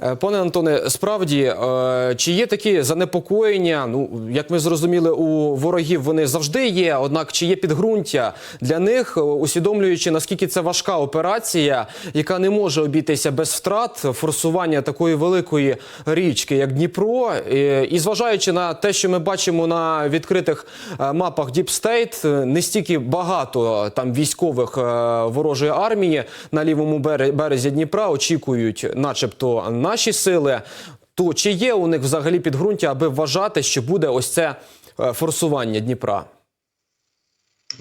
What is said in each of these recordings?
Е, Пане Антоне, справді, е, чи є такі занепокоєння? Ну, як ми зрозуміли, у ворогів вони завжди є. Однак, чи є підґрунтя для них, е, усвідомлюючи наскільки це важка операція, яка не може обійтися без втрат, форсування такої великої річки, як Дніпро, і зважаючи на те, що ми бачимо на відкритих мапах е, не стільки багато там військових ворожої армії на лівому бере- березі Дніпра очікують, начебто, наші сили. То чи є у них взагалі підґрунтя, аби вважати, що буде ось це е, форсування Дніпра?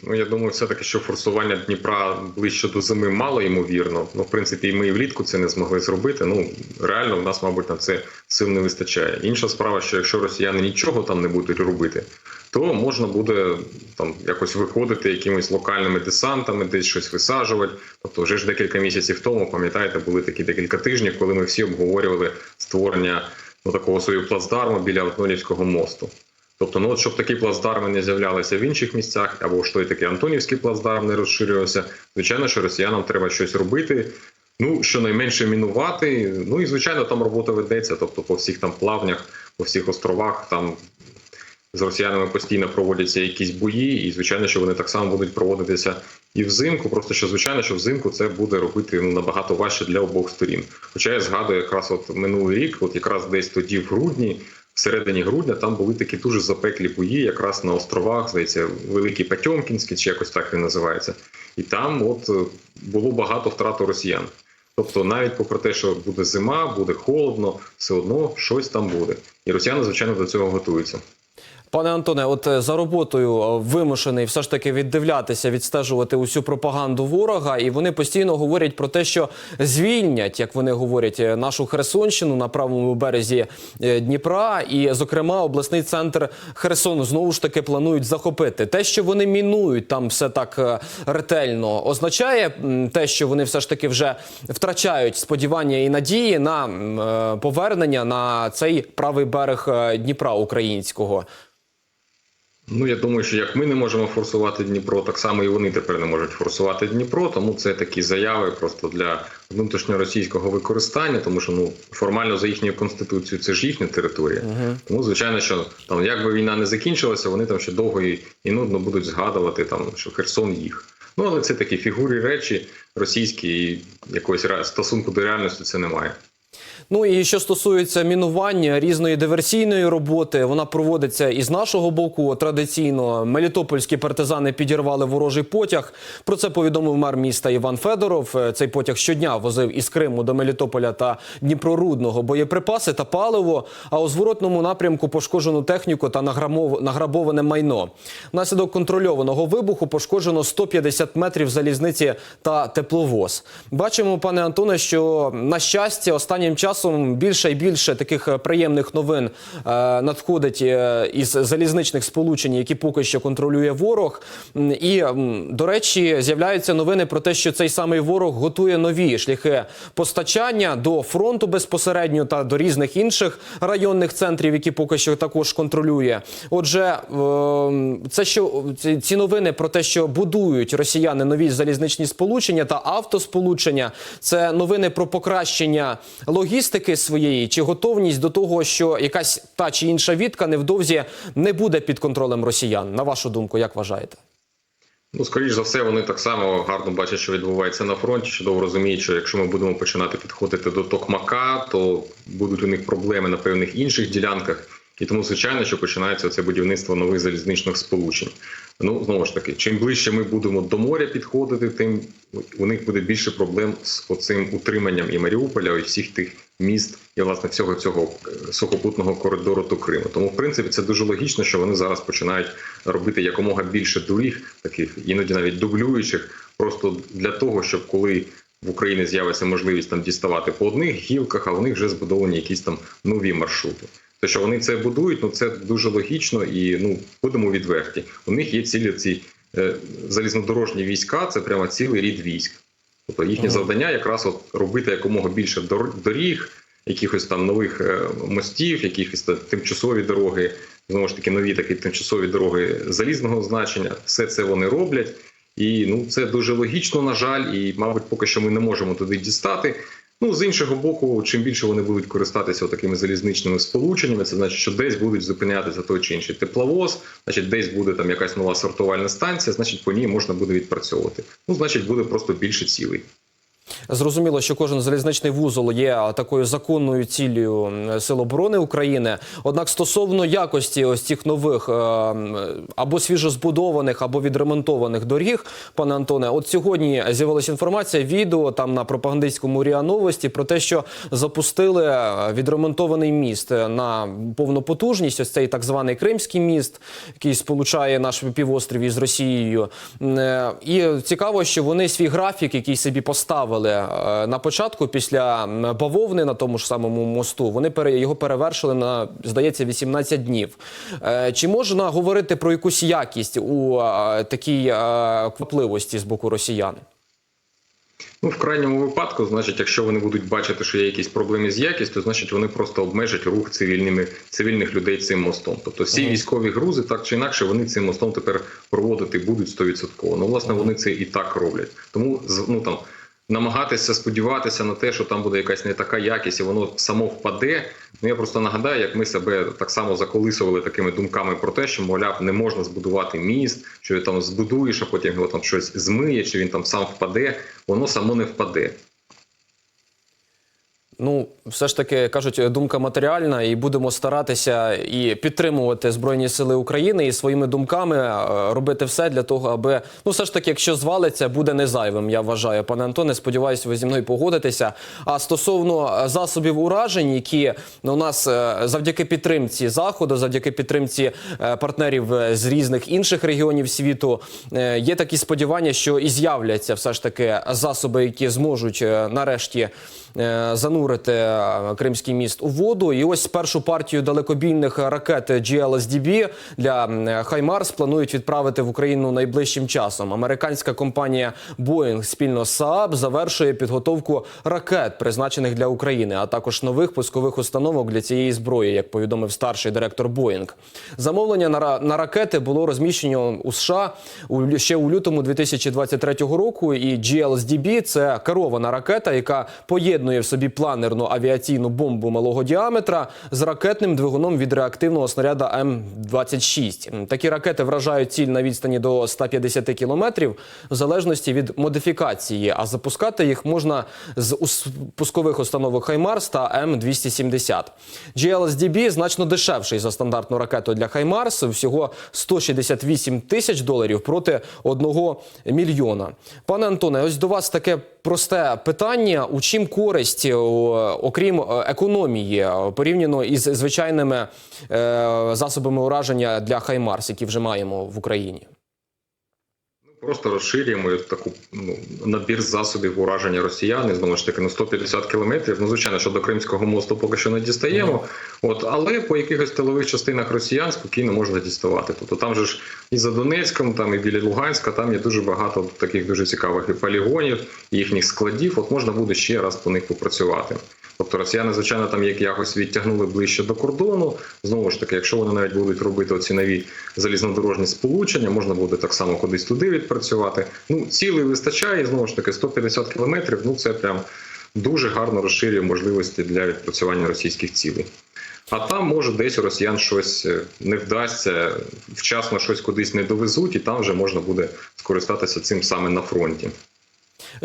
Ну, я думаю, все-таки, що форсування Дніпра ближче до зими мало ймовірно. Ну, в принципі, і ми і влітку це не змогли зробити. Ну, реально, в нас, мабуть, на це сил не вистачає. Інша справа, що якщо росіяни нічого там не будуть робити, то можна буде там якось виходити якимись локальними десантами, десь щось висаджувати. Тобто, вже ж декілька місяців тому, пам'ятаєте, були такі декілька тижнів, коли ми всі обговорювали створення ну, такого свого плацдарму біля Антонівського мосту. Тобто, ну от щоб такі плацдарми не з'являлися в інших місцях, або що і такий Антонівський плацдарм не розширювався. Звичайно, що росіянам треба щось робити. Ну, щонайменше мінувати. Ну і звичайно, там робота ведеться. Тобто, по всіх там плавнях, по всіх островах там з росіянами постійно проводяться якісь бої, і звичайно, що вони так само будуть проводитися і взимку. Просто що звичайно, що взимку це буде робити ну, набагато важче для обох сторін. Хоча я згадую, якраз от минулий рік, от якраз десь тоді, в грудні, в середині грудня, там були такі дуже запеклі бої, якраз на островах, здається, Великий Патьомкінський, чи якось так він називається. І там от е, було багато втрат у росіян. Тобто, навіть попри те, що буде зима, буде холодно, все одно щось там буде. І росіяни, звичайно, до цього готуються. Пане Антоне, от е, за роботою е, вимушений все ж таки віддивлятися, відстежувати усю пропаганду ворога, і вони постійно говорять про те, що звільнять, як вони говорять, е, нашу Херсонщину на правому березі Дніпра, і, зокрема, обласний центр Херсону знову ж таки планують захопити. Те, що вони мінують там все так ретельно, означає те, що вони все ж таки вже втрачають сподівання і надії на повернення на цей правий берег Дніпра українського. Ну, я думаю, що як ми не можемо форсувати Дніпро, так само і вони тепер не можуть форсувати Дніпро. Тому це такі заяви просто для внутрішньоросійського використання, тому що ну формально за їхньою конституцією це ж їхня територія. Тому звичайно, що там як би війна не закінчилася, вони там ще довго і, і нудно будуть згадувати там, що Херсон їх. Ну але це такі фігури речі російські, і якогось стосунку до реальності це немає. Ну і що стосується мінування різної диверсійної роботи, вона проводиться і з нашого боку. Традиційно мелітопольські партизани підірвали ворожий потяг. Про це повідомив мер міста Іван Федоров. Е, Цей потяг щодня возив із Криму до Мелітополя та Дніпрорудного боєприпаси та паливо. А у зворотному напрямку пошкоджену техніку та награбоване майно. Внаслідок контрольованого вибуху пошкоджено 150 метрів залізниці та тепловоз. Бачимо, пане Антоне, що на щастя останнім часом більше і більше таких е, приємних новин е, надходить е, із залізничних сполучень, які поки що контролює ворог. І до речі, з'являються новини про те, що цей самий ворог готує нові шляхи постачання до фронту безпосередньо та до різних інших районних центрів, які поки що також контролює. Отже, це що ці новини про те, що будують росіяни нові залізничні сполучення та автосполучення, це новини про покращення логістики своєї чи готовність до того, що якась та чи інша відка невдовзі не буде під контролем росіян. На вашу думку, як вважаєте? Ну, скоріш за все, вони так само гарно бачать, що відбувається на фронті. Чудово розуміють, що якщо ми будемо починати підходити до Токмака, то будуть у них проблеми на певних інших ділянках. І тому, звичайно, що починається це будівництво нових залізничних сполучень. Ну знову ж таки, чим ближче ми будемо до моря підходити, тим у них буде більше проблем з оцим утриманням і Маріуполя, і всіх тих міст, і власне всього цього е, сухопутного коридору до Криму. Тому, в принципі, це дуже логічно, що вони зараз починають робити якомога більше доріг, таких іноді навіть дублюючих, просто для того, щоб коли в Україні з'явиться можливість там діставати по одних гілках, а в них вже збудовані якісь там нові маршрути. Те, що вони це будують, ну це дуже логічно і ну будемо відверті. У них є цілі ці е, залізнодорожні війська, це прямо цілий рід військ. Тобто їхнє Ага. завдання якраз от робити якомога більше дор- доріг, якихось там нових е, мостів, якихось там тимчасові дороги, знову ж таки, нові такі тимчасові дороги залізного значення. Все це вони роблять. І ну це дуже логічно, на жаль, і, мабуть, поки що ми не можемо туди дістати. Ну, з іншого боку, чим більше вони будуть користатися такими залізничними сполученнями, це значить, що десь будуть зупинятися той чи інший тепловоз, значить, десь буде там якась нова сортувальна станція, значить, по ній можна буде відпрацьовувати. Ну, значить, буде просто більше цілей. Зрозуміло, що кожен залізничний вузол є такою законною ціллю Сил оборони України. Однак стосовно якості ось цих нових е, або свіжозбудованих, або відремонтованих доріг, пане Антоне, от сьогодні з'явилася інформація, відео там на пропагандистському РІА Новості про те, що запустили е, відремонтований міст на повну потужність. Ось цей так званий Кримський міст, який сполучає наш півострів із Росією. Е, І цікаво, що вони свій графік, який собі поставили е, на початку після бавовни на тому ж самому мосту, вони його перевершили на здається 18 днів. Е, Чи можна говорити про якусь якість у е, такій квапливості з боку росіян? Ну, в крайньому випадку, значить, якщо вони будуть бачити, що є якісь проблеми з якістю, значить вони просто обмежать рух цивільними цивільних людей цим мостом. Тобто всі військові грузи, так чи інакше, вони цим мостом тепер проводити будуть 100%. Ну, власне, вони це і так роблять. Тому ну там. Намагатися сподіватися на те, що там буде якась не така якість, і воно само впаде. Ну я просто нагадаю, як ми себе так само заколисували такими думками про те, що мовляв, не можна збудувати міст, що його там збудуєш, а потім його там щось змиє, чи він там сам впаде. Воно само не впаде. Ну, все ж таки кажуть, думка матеріальна, і будемо старатися і підтримувати Збройні Сили України і своїми думками е, робити все для того, аби ну все ж таки, якщо звалиться, буде не зайвим. Я вважаю, пане Антоне. Сподіваюся, ви зі мною погодитеся. А стосовно е, засобів уражень, які у нас е, завдяки підтримці заходу, завдяки підтримці партнерів з різних інших регіонів світу, є такі сподівання, що і з'являться все ж таки засоби, які зможуть нарешті е, занурити е, Кримський міст у воду. І ось першу партію далекобійних ракет GLSDB для Хаймарс планують відправити в Україну найближчим часом. Американська компанія Boeing спільно з Saab завершує підготовку ракет, призначених для України, а також нових пускових установок для цієї зброї, як повідомив старший директор Boeing. Замовлення на, на ракети було розміщено у США у ще у лютому 2023 року. І GLSDB – це керована ракета, яка поєднує в собі планерну авіаційну бомбу малого діаметра з ракетним двигуном від реактивного снаряда М-26. Такі ракети вражають ціль на відстані до 150 кілометрів в залежності від модифікації, а запускати їх можна з ус- пускових установок Хаймарс та М-270. GLSDB значно дешевший за стандартну ракету для Хаймарс, всього 168 тисяч доларів проти 1 мільйона. Пане Антоне, ось до вас таке просте питання: у чим користь, о, окрім е, економії, е, порівняно із звичайними е, засобами ураження для Хаймарс, які вже маємо в Україні? Просто розширюємо таку ну, набір засобів ураження росіян і, знову ж таки на 150 кілометрів. Ну, звичайно, що до Кримського мосту поки що не дістаємо. От, але по якихось тилових частинах росіян спокійно можна діставати. Тобто там же ж і за Донецьком, там і біля Луганська, там є дуже багато таких дуже цікавих і полігонів, і їхніх складів. От можна буде ще раз по них попрацювати. Тобто росіяни, звичайно, там як якось відтягнули ближче до кордону. Знову ж таки, якщо вони навіть будуть робити оці нові залізнодорожні сполучення, можна буде так само кудись туди відпрацювати. Ну, цілий вистачає, знову ж таки, 150 кілометрів. Ну це прям дуже гарно розширює можливості для відпрацювання російських цілей. А там може десь у росіян щось е, не вдасться, вчасно щось кудись не довезуть, і там вже можна буде скористатися цим саме на фронті.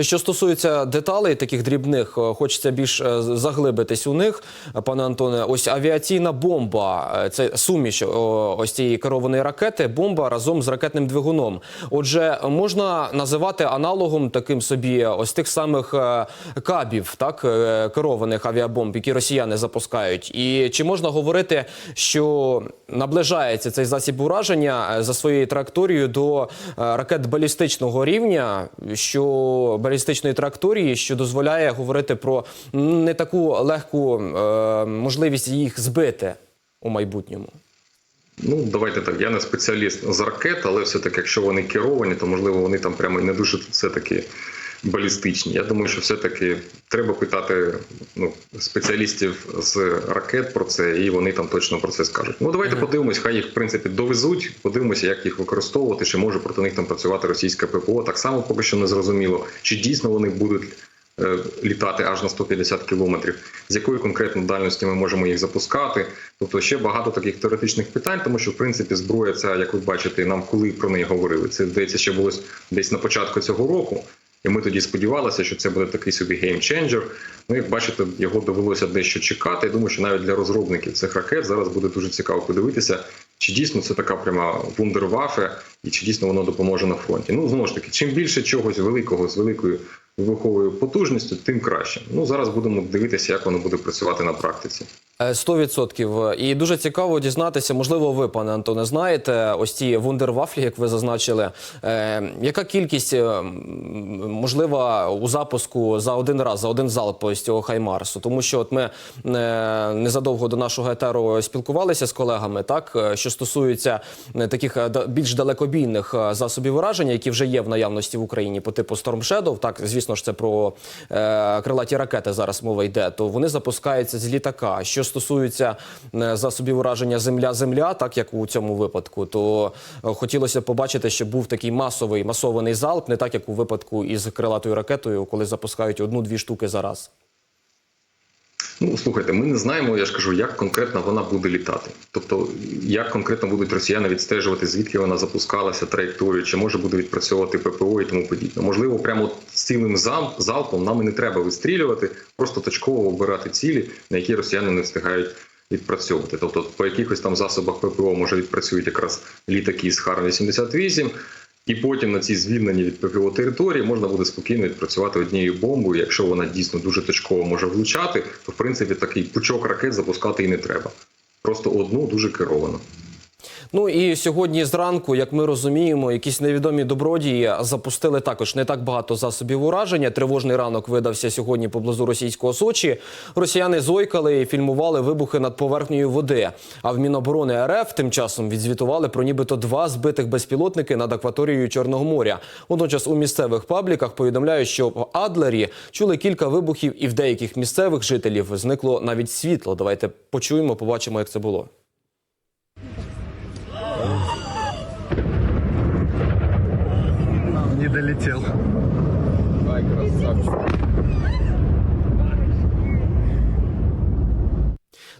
Що стосується деталей таких дрібних, е, хочеться більш е, заглибитись у них, пане Антоне. Ось авіаційна бомба, е, це суміш ось цієї керованої ракети, бомба разом з ракетним двигуном. Отже, можна називати аналогом таким собі ось тих самих кабів, так керованих авіабомб, які росіяни запускають. І чи можна говорити, що наближається цей засіб ураження за своєю траєкторією до ракет балістичного рівня, що балістичної траєкторії, що дозволяє говорити про не таку легку е, можливість їх збити у майбутньому. Ну, давайте так. Я не спеціаліст з ракет, але все-таки, якщо вони керовані, то можливо вони там прямо не дуже все-таки балістичні. Я думаю, що все-таки треба питати ну, спеціалістів з ракет про це, і вони там точно про це скажуть. Ну давайте подивимось, хай їх в принципі довезуть. Подивимося, як їх використовувати, чи може проти них там працювати російська ППО. Так само поки що не зрозуміло, чи дійсно вони будуть е, літати аж на 150 кілометрів, з якої конкретно дальності ми можемо їх запускати. Тобто ще багато таких теоретичних питань, тому що в принципі зброя ця, як ви бачите, нам коли про неї говорили, це здається, ще було десь на початку цього року. І ми тоді сподівалися, що це буде такий собі геймченджер. Ну, як бачите, його довелося дещо чекати. Я думаю, що навіть для розробників цих ракет зараз буде дуже цікаво подивитися, чи дійсно це така пряма вундервафе, і чи дійсно воно допоможе на фронті. Ну знову ж таки, чим більше чогось великого з великою вибуховою потужністю, тим краще. Ну зараз будемо дивитися, як воно буде працювати на практиці. Е, 100%. І дуже цікаво дізнатися, можливо, ви, пане Антоне, знаєте, ось ці вундервафлі, як ви зазначили. Е, яка кількість е, можлива у запуску за один раз, за один залп ось цього Хаймарсу? Тому що от ми е, незадовго до нашого етеру спілкувалися з колегами, так е, що стосується е, таких е, більш далекобійних е, засобів ураження, які вже є в наявності в Україні по типу Storm Shadow, так звісно ж це про е, крилаті ракети зараз мова йде, то вони запускаються з літака. Що стосується е, засобів ураження земля-земля, так як у цьому випадку, то е, хотілося побачити, щоб був такий масовий масований залп, не так як у випадку із крилатою ракетою, коли запускають одну-дві штуки за раз. Ну, слухайте, ми не знаємо, я ж кажу, як конкретно вона буде літати. Тобто, як конкретно будуть росіяни відстежувати, звідки вона запускалася, траєкторію, чи може буде відпрацьовувати ППО і тому подібне. Можливо, прямо з цілим залпом нам і не треба вистрілювати, просто точково обирати цілі, на які росіяни не встигають відпрацьовувати. Тобто, по якихось там засобах ППО може відпрацюють якраз літаки з Хар-88, і потім на цій звільненні від ППО території можна буде спокійно відпрацювати однією бомбою. Якщо вона дійсно дуже точково може влучати, то в принципі такий пучок ракет запускати і не треба. Просто одну дуже керовано. Ну і сьогодні зранку, як ми розуміємо, якісь невідомі добродії запустили також не так багато засобів ураження. Тривожний ранок видався сьогодні поблизу російського Сочі. Росіяни зойкали і фільмували вибухи над поверхнею води. А в Міноборони РФ тим часом відзвітували про нібито два збитих безпілотники над акваторією Чорного моря. Водночас у місцевих пабліках повідомляють, що в Адлері чули кілька вибухів, і в деяких місцевих жителів зникло навіть світло. Давайте почуємо, побачимо, як це було. Не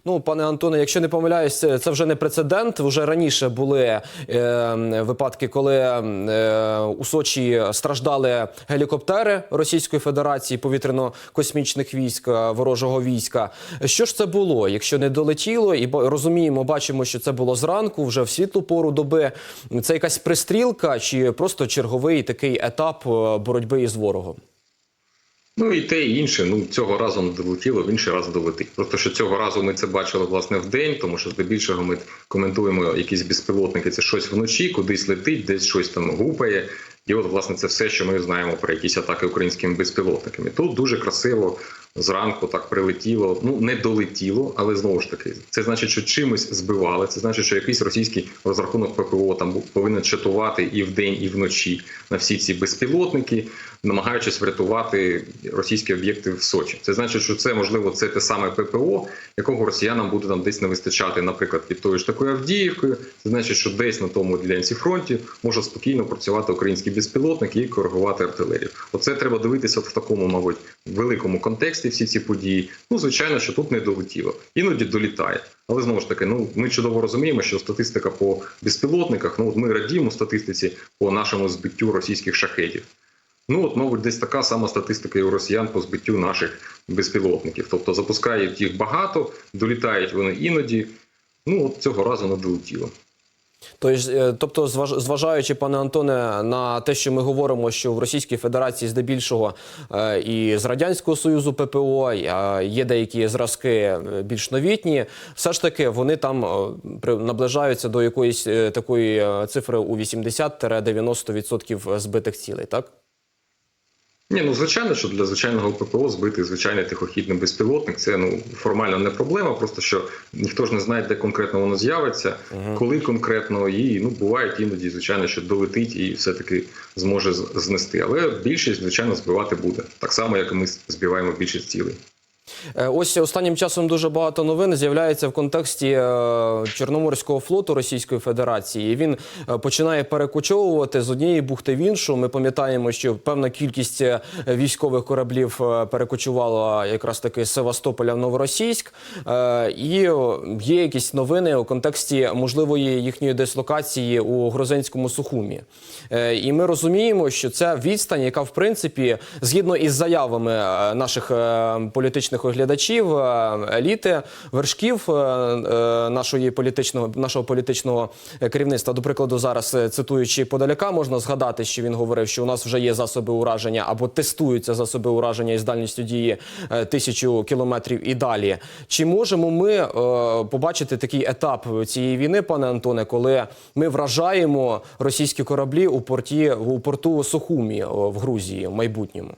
Ну, пане Антоне, якщо не помиляюсь, це вже не прецедент. Вже раніше були е, випадки, коли е, у Сочі страждали гелікоптери Російської Федерації повітряно-космічних військ е, ворожого війська. Що ж це було? Якщо не долетіло, і розуміємо, бачимо, що це було зранку, вже в світлу пору доби. Це якась пристрілка чи просто черговий такий етап е, боротьби із ворогом? Ну і те, і інше. Ну цього разу не долетіло, в інший раз долетить. Просто що цього разу ми це бачили власне в день, тому що здебільшого ми коментуємо якісь безпілотники. Це щось вночі, кудись летить, десь щось там гупає. І от, власне, це все, що ми знаємо про якісь атаки українськими безпілотниками. Тут дуже красиво зранку так прилетіло. Ну не долетіло, але знову ж таки, це значить, що чимось збивали. Це значить, що якийсь російський розрахунок ППО там повинен чатувати і вдень, і вночі на всі ці безпілотники, намагаючись врятувати російські об'єкти в Сочі. Це значить, що це можливо це те саме ППО, якого росіянам буде там десь не вистачати, наприклад, під тою ж такою Авдіївкою. Це значить, що десь на тому ділянці фронті може спокійно працювати український безпілотник і коригувати артилерію. Оце треба дивитися в такому, мабуть, великому контексті всі ці події. Ну, звичайно, що тут не долетіло, іноді долітає. Але знову ж таки, ну ми чудово розуміємо, що статистика по безпілотниках, ну от ми радіємо статистиці по нашому збиттю російських шахедів. Ну от, мабуть, десь така сама статистика і у росіян по збиттю наших безпілотників. Тобто запускають їх багато, долітають вони іноді. Ну от цього разу не долетіло. Е, тобто, зваж- зважаючи, пане Антоне, на те, що ми говоримо, що в Російській Федерації здебільшого е, і з радянського союзу ППО е, є деякі зразки більш новітні, все ж таки вони там наближаються до якоїсь такої цифри у 80-90% збитих цілей, так? Ні, ну звичайно, що для звичайного ППО збити звичайний тихохідний безпілотник це ну формально не проблема, просто що ніхто ж не знає, де конкретно воно з'явиться, коли конкретно, і ну бувають іноді, звичайно, що долетить і все-таки зможе знести. Але більшість, звичайно, збивати буде так само, як і ми збиваємо більшість цілей. Е, Ось останнім часом дуже багато новин з'являється в контексті е, Чорноморського флоту Російської Федерації. Він е, починає перекочовувати з однієї бухти в іншу. Ми пам'ятаємо, що певна кількість військових кораблів перекочувала якраз таки з Севастополя в Новоросійськ. І є якісь новини у контексті можливої їхньої дислокації у Грозинському Сухумі. І ми розуміємо, що це відстань, яка в принципі згідно із заявами наших е, політичних оглядачів, е, еліти, вершків е, е, нашої політичного нашого політичного керівництва. До прикладу, зараз цитуючи Подаляка, можна згадати, що він говорив, що у нас вже є засоби ураження або тестуються засоби ураження із дальністю дії тисячу кілометрів і далі. Чи можемо ми побачити такий етап цієї війни, пане Антоне, коли ми вражаємо російські кораблі у порті у порту Сухумі в Грузії в майбутньому?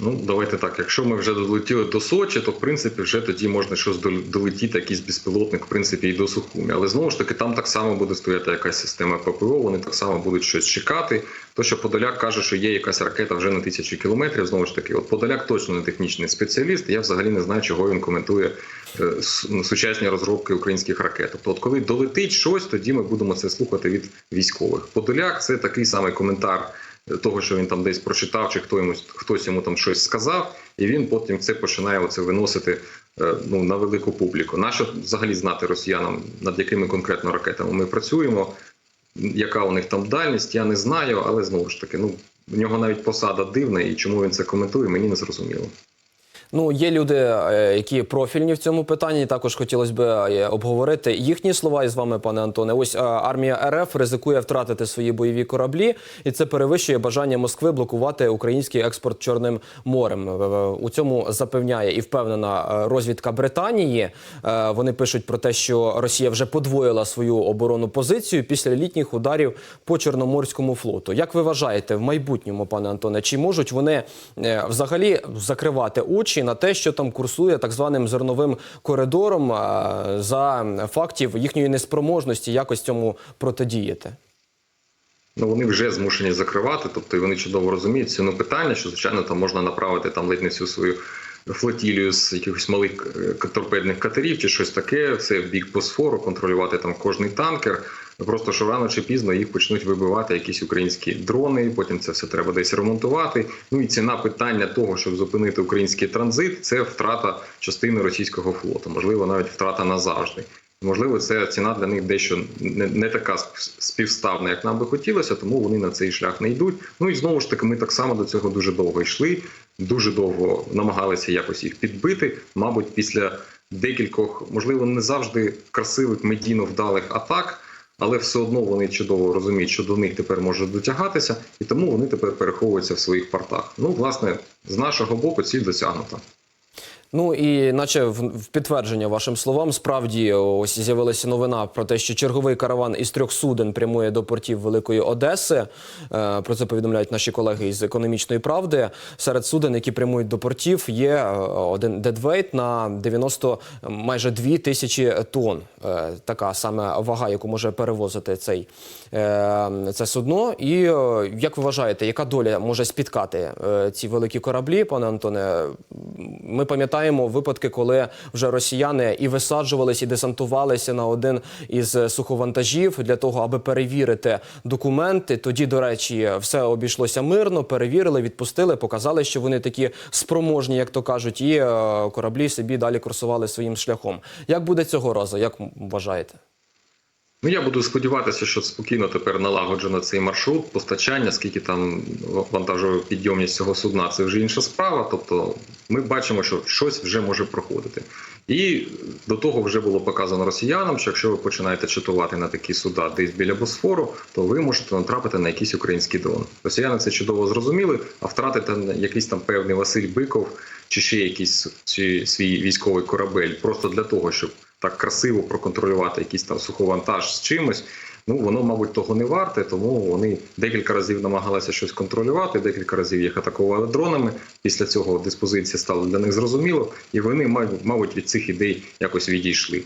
Ну, давайте так. Якщо ми вже долетіли до Сочі, то в принципі вже тоді можна щось долетіти, якийсь безпілотник, в принципі, і до Сухумі. Але знову ж таки, там так само буде стояти якась система ППО, вони так само будуть щось чекати. То, що Подоляк каже, що є якась ракета вже на тисячу кілометрів, знову ж таки, от Подоляк точно не технічний спеціаліст. Я взагалі не знаю, чого він коментує е, ну, сучасні розробки українських ракет. Тобто, от коли долетить щось, тоді ми будемо це слухати від військових. Подоляк це такий самий коментар того, що він там десь прочитав, чи хто йому хтось йому там щось сказав, і він потім це починає оце виносити е, ну на велику публіку. Нащо взагалі знати росіянам, над якими конкретно ракетами ми працюємо? Яка у них там дальність, я не знаю, але знову ж таки, ну в нього навіть посада дивна, і чому він це коментує, мені не зрозуміло. Ну, є люди, е, які профільні в цьому питанні. Також хотілося б е, обговорити їхні слова із вами, пане Антоне. Ось е, армія РФ ризикує втратити свої бойові кораблі, і це перевищує бажання Москви блокувати український експорт Чорним морем. У цьому запевняє і впевнена розвідка Британії. Вони пишуть про те, що Росія вже подвоїла свою оборонну позицію після літніх ударів по Чорноморському флоту. Як ви вважаєте, в майбутньому, пане Антоне, чи можуть вони взагалі закривати очі на те, що там курсує так званим зерновим коридором за фактів їхньої неспроможності якось цьому протидіяти? Ну вони вже змушені закривати, тобто вони чудово розуміють ціну питання, що звичайно там можна направити там ледь не всю свою флотілію з якихось малих е, торпедних катерів чи щось таке. В бік Босфору, контролювати там кожний танкер. Просто що рано чи пізно їх почнуть вибивати якісь українські дрони. Потім це все треба десь ремонтувати. Ну і ціна питання того, щоб зупинити український транзит, це втрата частини російського флоту, можливо, навіть втрата назавжди. Можливо, це ціна для них дещо не, не така співставна, як нам би хотілося, тому вони на цей шлях не йдуть. Ну і знову ж таки, ми так само до цього дуже довго йшли, дуже довго намагалися якось їх підбити. Мабуть, після декількох, можливо, не завжди красивих медійно вдалих атак, але все одно вони чудово розуміють, що до них тепер може дотягатися, і тому вони тепер переховуються в своїх портах. Ну, власне, з нашого боку, ціль досягнута. Ну і наче в, підтвердження вашим словам, справді ось з'явилася новина про те, що черговий караван із трьох суден прямує до портів Великої Одеси. Е, про це повідомляють наші колеги із економічної правди. Серед суден, які прямують до портів, є е, один дедвейт на 90 майже 2 тисячі тонн. Е, така саме вага, яку може перевозити цей це судно. І як ви вважаєте, яка доля може спіткати ці великі кораблі, пане Антоне? Ми пам'ятаємо випадки, коли вже росіяни і висаджувалися, і десантувалися на один із суховантажів для того, аби перевірити документи. Тоді, до речі, все обійшлося мирно, перевірили, відпустили, показали, що вони такі спроможні, як то кажуть, і е, кораблі собі далі курсували своїм шляхом. Як буде цього разу? Як вважаєте? Ну, я буду сподіватися, що спокійно тепер налагоджено цей маршрут постачання, скільки там вантажова підйомність цього судна, це вже інша справа. Тобто ми бачимо, що щось вже може проходити. І до того вже було показано росіянам, що якщо ви починаєте чатувати на такі суда десь біля Босфору, то ви можете натрапити на якийсь український дрон. Росіяни це чудово зрозуміли, а втратити якийсь там певний Василь Биков чи ще якийсь свій військовий корабель, просто для того, щоб так красиво проконтролювати якийсь там суховантаж з чимось. Ну воно, мабуть, того не варте, тому вони декілька разів намагалися щось контролювати, декілька разів їх атакували дронами. Після цього диспозиція стала для них зрозуміло, і вони, мабуть, від цих ідей якось відійшли.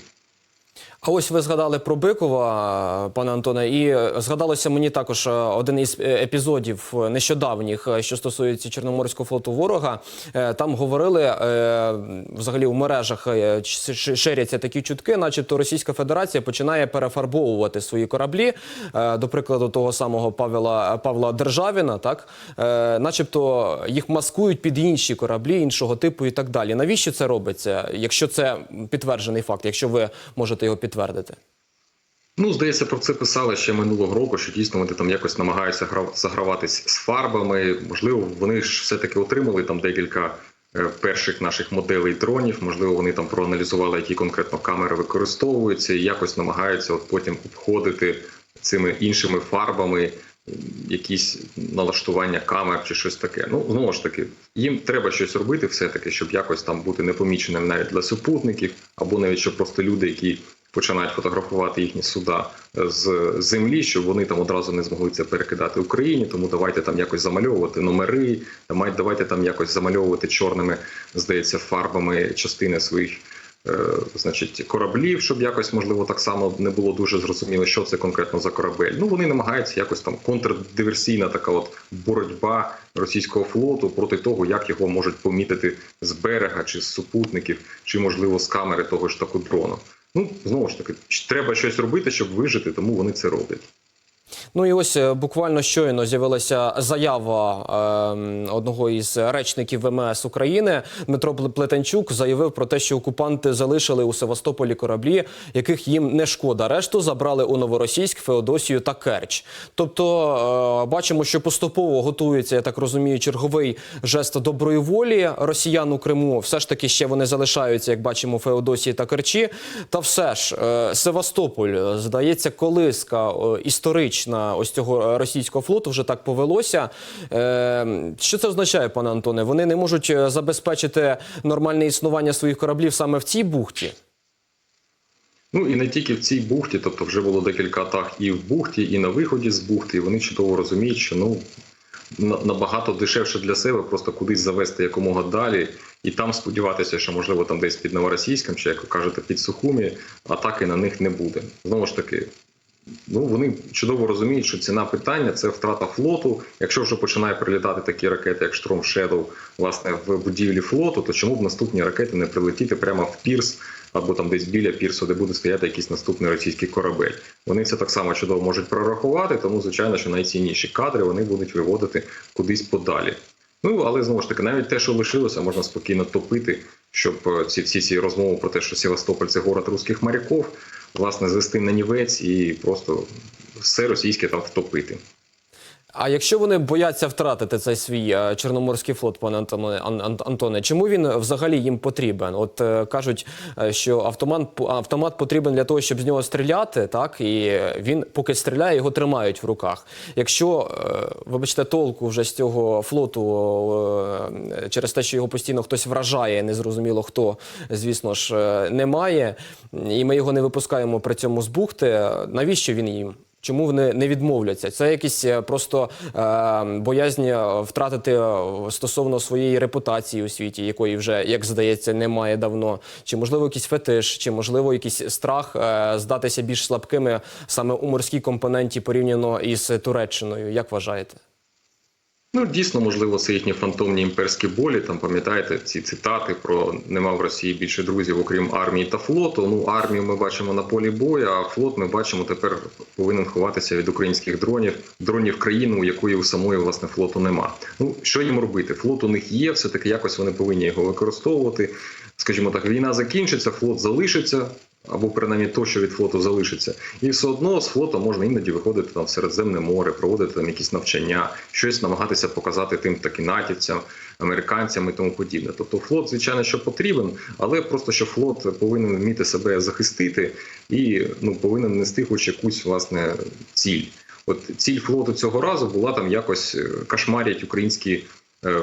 А ось ви згадали про Бикова, пане Антоне, і е, згадалося мені також е, один із е, епізодів нещодавніх, що стосується Чорноморського флоту ворога. Там говорили взагалі у мережах ширяться такі чутки, начебто Російська Федерація починає перефарбовувати свої кораблі. До прикладу, того самого Павла Павла Державіна, так начебто їх маскують під інші кораблі іншого типу і так далі. Навіщо це робиться? Якщо це підтверджений факт, якщо ви можете його підтвердити? Ну, здається, про це писали ще минулого року, що дійсно вони там якось намагаються гра- заграватись з фарбами. Можливо, вони ж все-таки отримали там декілька е, перших наших моделей дронів. Можливо, вони там проаналізували, які конкретно камери використовуються, і якось намагаються от потім обходити цими іншими фарбами якісь налаштування камер чи щось таке. Ну, знову ж таки, їм треба щось робити, все-таки, щоб якось там бути непоміченим навіть для супутників, або навіть щоб просто люди, які починають фотографувати їхні суда з землі, щоб вони там одразу не змогли це перекидати Україні. Тому давайте там якось замальовувати номери, давайте там якось замальовувати чорними, здається, фарбами частини своїх. е, Значить, кораблів, щоб якось можливо так само не було дуже зрозуміло, що це конкретно за корабель. Ну вони намагаються якось там контрдиверсійна така от боротьба російського флоту проти того, як його можуть помітити з берега чи з супутників, чи можливо з камери того ж таку дрону. Ну знову ж таки, треба щось робити, щоб вижити, тому вони це роблять. Ну і ось е, буквально щойно з'явилася заява ем, одного із речників ВМС України. Дмитро Плетенчук заявив про те, що окупанти залишили у Севастополі кораблі, яких їм не шкода. Решту забрали у Новоросійськ, Феодосію та Керч. Тобто е, бачимо, що поступово готується, я так розумію, черговий жест доброї волі росіян у Криму. Все ж таки ще вони залишаються, як бачимо, Феодосії та Керчі. Та все ж е, Севастополь, е, здається, колиска е, історична ось цього е, російського флоту вже так повелося. Е, Що це означає, пане Антоне? Вони не можуть е, забезпечити нормальне існування своїх кораблів саме в цій бухті. Ну і не тільки в цій бухті, тобто вже було декілька атак і в бухті, і на виході з бухти. І вони чудово розуміють, що ну набагато дешевше для себе просто кудись завести якомога далі, і там сподіватися, що можливо там десь під Новоросійськом, чи як ви кажете, під Сухумі, атаки на них не буде. Знову ж таки. Ну, вони чудово розуміють, що ціна питання це втрата флоту. Якщо вже починає прилітати такі ракети, як Шторм Shadow, власне, в будівлі флоту, то чому б наступні ракети не прилетіти прямо в пірс або там десь біля пірсу, де буде стояти якийсь наступний російський корабель? Вони це так само чудово можуть прорахувати, тому звичайно, що найцінніші кадри вони будуть виводити кудись подалі. Ну але знову ж таки, навіть те, що лишилося, можна спокійно топити, щоб е, ці всі ці розмови про те, що Севастополь це город русських моряків, власне, звести на нівець і просто все російське там втопити. А якщо вони бояться втратити цей свій е, чорноморський флот, пане Антоне, Ан- Ан- Антоне, чому він взагалі їм потрібен? От е, кажуть, е, що автомат автомат потрібен для того, щоб з нього стріляти, так і він поки стріляє, його тримають в руках. Якщо вибачте, толку вже з цього флоту через те, що його постійно хтось вражає, незрозуміло хто, звісно ж, немає, і ми його не випускаємо при цьому з бухти. Навіщо він їм? Чому вони не відмовляться? Це якісь е, просто е, боязнь е, втратити е, стосовно своєї репутації у світі, якої вже, як здається, немає давно. Чи можливо якийсь фетиш, чи можливо якийсь страх е, здатися більш слабкими саме у морській компоненті порівняно із Туреччиною? Як вважаєте? Ну, дійсно, можливо, це їхні фантомні імперські болі. Там пам'ятаєте ці цитати про нема в Росії більше друзів, окрім армії та флоту. Ну, армію ми бачимо на полі бою, а флот ми бачимо тепер повинен ховатися від українських дронів, дронів країни, у якої у самої власне флоту нема. Ну що їм робити? Флот у них є, все таки якось вони повинні його використовувати. Скажімо так, війна закінчиться, флот залишиться. Або принаймні то, що від флоту залишиться, і все одно з флоту можна іноді виходити там в Середземне море, проводити там якісь навчання, щось намагатися показати тим таки натівцям, американцям і тому подібне. Тобто флот, звичайно, що потрібен, але просто що флот повинен вміти себе захистити і ну повинен нести хоч якусь власне ціль. От ціль флоту цього разу була там якось е, кошмарять українські е,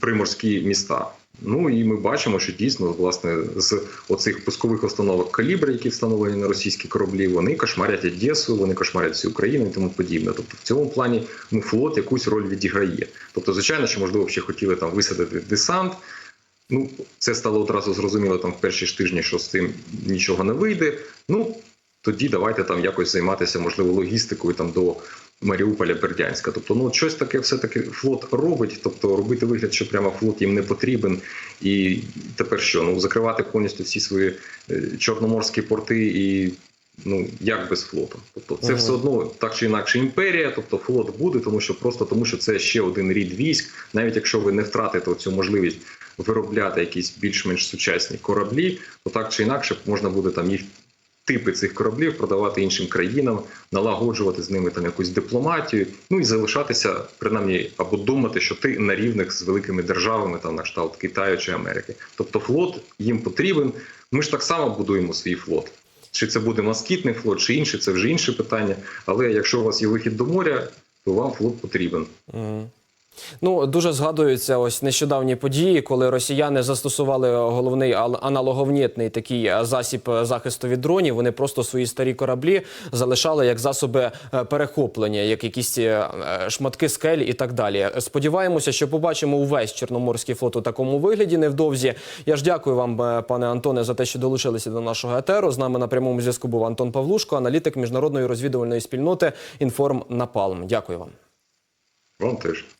приморські міста. Ну і ми бачимо, що дійсно власне з оцих пускових установок калібр, які встановлені на російські кораблі, вони кошмарять Одесу, вони кошмарять всю Україну і тому подібне. Тобто в цьому плані ну флот якусь роль відіграє. Тобто, звичайно, що можливо ще хотіли там висадити десант. Ну, це стало одразу зрозуміло там в перші ж тижні, що з цим нічого не вийде. Ну тоді давайте там якось займатися, можливо, логістикою там до Маріуполя, Бердянська. Тобто, ну щось таке, все таки флот робить. Тобто, робити вигляд, що прямо флот їм не потрібен. І тепер що? Ну закривати повністю всі свої е, чорноморські порти і. Ну як без флоту? Тобто, це Мгм. все одно так чи інакше імперія. Тобто флот буде, тому що просто тому, що це ще один рід військ. Навіть якщо ви не втратите цю можливість виробляти якісь більш-менш сучасні кораблі, то так чи інакше можна буде там їх типи цих кораблів продавати іншим країнам, налагоджувати з ними там якусь дипломатію, ну і залишатися принаймні або думати, що ти на рівних з великими державами, там на кшталт Китаю чи Америки. Тобто флот їм потрібен. Ми ж так само будуємо свій флот. Чи це буде москітний флот, чи інший, це вже інше питання. Але якщо у вас є вихід до моря, то вам флот потрібен. Мгм. Ну, дуже згадуються ось нещодавні події, коли росіяни застосували головний аналоговнітний такий е, засіб е, захисту від дронів. Вони просто свої старі кораблі залишали як засоби е, перехоплення, як якісь шматки скель і так далі. Сподіваємося, що побачимо увесь Чорноморський флот у такому вигляді невдовзі. Я ж дякую вам, пане Антоне, за те, що долучилися до нашого етеру. З нами на прямому зв'язку був Антон Павлушко, аналітик міжнародної розвідувальної спільноти Інформ Напалм. Дякую вам. Вам теж.